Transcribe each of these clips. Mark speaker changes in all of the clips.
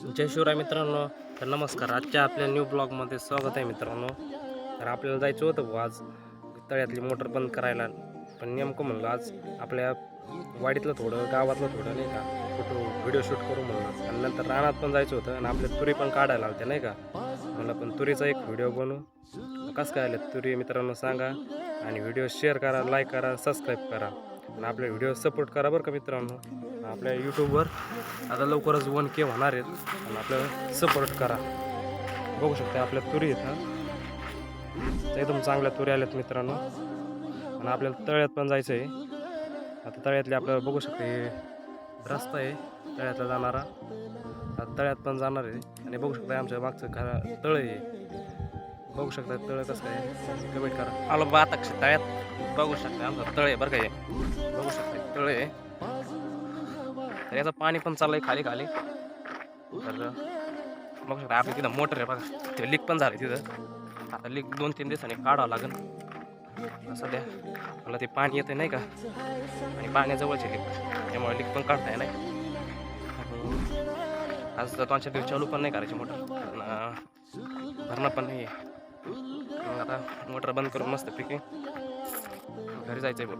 Speaker 1: जय शिवराय मित्रांनो तर नमस्कार. आजच्या आपल्या न्यू ब्लॉगमध्ये स्वागत आहे मित्रांनो. तर आपल्याला जायचं होतं आज. तळ्यातली मोटर बंद करायला. पण नेमकं म्हणलं आज आपल्या वाडीतलं थोडं गावातलं थोडं नाही का फोटो व्हिडिओ शूट करू म्हणलं. आणि नंतर रानात पण जायचं होतं आणि आपल्या तुरी पण काढायला होत्या नाही का. मला पण तुरीचा एक व्हिडिओ बनवू. कसं काय आलं तुरी मित्रांनो सांगा. आणि व्हिडिओ शेअर करा लाईक करा सबस्क्राईब करा. आणि आपल्या व्हिडिओ सपोर्ट करा बरं का मित्रांनो. आपल्या यूट्यूबवर आता लवकरच वन के होणार आहेत. आणि आपल्याला सपोर्ट करा. बघू शकता आपल्या तुरी आहेत एकदम चांगल्या तुरी आल्यात मित्रांनो. आणि आपल्याला तळ्यात पण जायचं आहे आता तळ्यातले आपल्याला बघू शकता हे रस्ता आहे तळ्यातला जाणारा. आता तळ्यात पण जाणार आहे. आणि बघू शकता आमच्या मागचं घरा तळ आहे. बघू शकता तळ कसं आहे. कमेंट करा. आलो बा आता तळ्यात. बघू शकता आमचं तळ आहे बरं का हे. बघू शकता तळ आहे. तर याचं पाणी पण चाललंय खाली खाली. तर बघू शकता आपली तिथं मोटर आहे बघा. ते लीक पण झालं तिथं. आता लीक दोन तीन दिवसांनी काढावं लागेल. सध्या मला ते पाणी येतं नाही का? आणि पाण्याजवळचे लीक त्यामुळे लीक पण काढताय नाही. आज तर दिवस चालू पण नाही करायची मोटर. भरणं पण नाही आहे मग आता मोटर बंद करून मस्त पिके. घरी जायचं आहे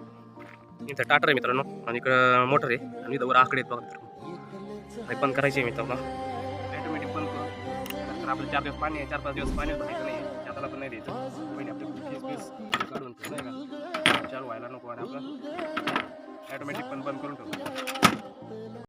Speaker 1: इथं टाटर आहे मित्रांनो आणि इकडं मोटर आहे. आणि इथं वर आकडे आहेत बघा मित्रांनो. बंद करायची आहे मित्रांनो. ॲटोमॅटिक बंद करून. तर आपलं चार दिवस पाणी आहे चार पाच दिवस पाणी होतं नाही त्याला पण नाही द्यायचं. पहिले आपले पीस काढून का? चालू व्हायला नको आणि आपलं. ॲटोमॅटिक पण बंद करून ठेवू